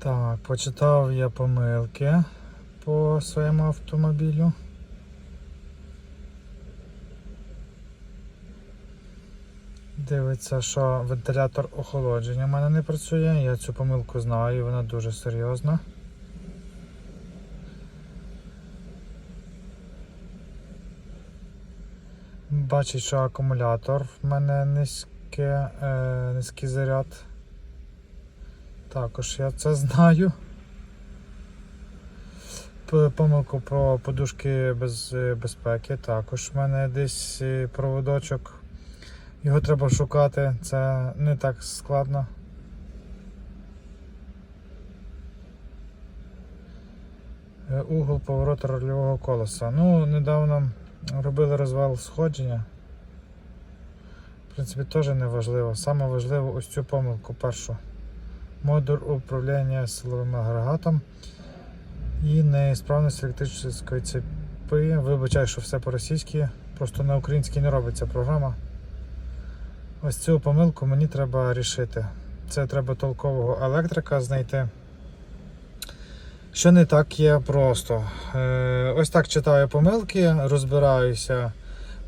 Так, почитав я помилки по своєму автомобілю. Дивиться, що вентилятор охолодження в мене не працює. Я цю помилку знаю, вона дуже серйозна. Бачить, що акумулятор в мене низьке, е, низький заряд. Також я це знаю. Помилку про подушки без е, безпеки. Також в мене десь е, проводочок. Його треба шукати, це не так складно. Е, Угол повороту рульового колеса. Ну, недавно робили розвал сходження. В принципі, теж не важливо. Саме важливо ось цю помилку першу. Модуль управління силовим агрегатом і неісправність електричної цепи. Вибачаю, що все по-російськи, просто на українській не робиться програма. Ось цю помилку мені треба рішити. Це треба толкового електрика знайти. Що не так є просто. Е, ось так читаю помилки, розбираюся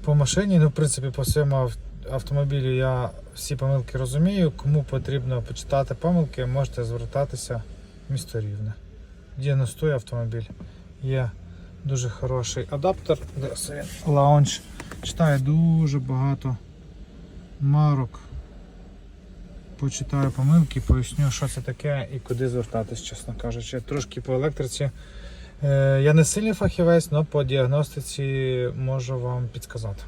по машині. Ну, в принципі, по своєму ав- автомобілю я всі помилки розумію. Кому потрібно почитати помилки, можете звертатися в місто Рівне. Діагностує автомобіль. Є дуже хороший адаптер, де лаунж. Читає дуже багато марок. Почитаю помилки, поясню, що це таке і куди звертатись, чесно кажучи. Трошки по електриці. Е, я не сильний фахівець, але по діагностиці можу вам підказати.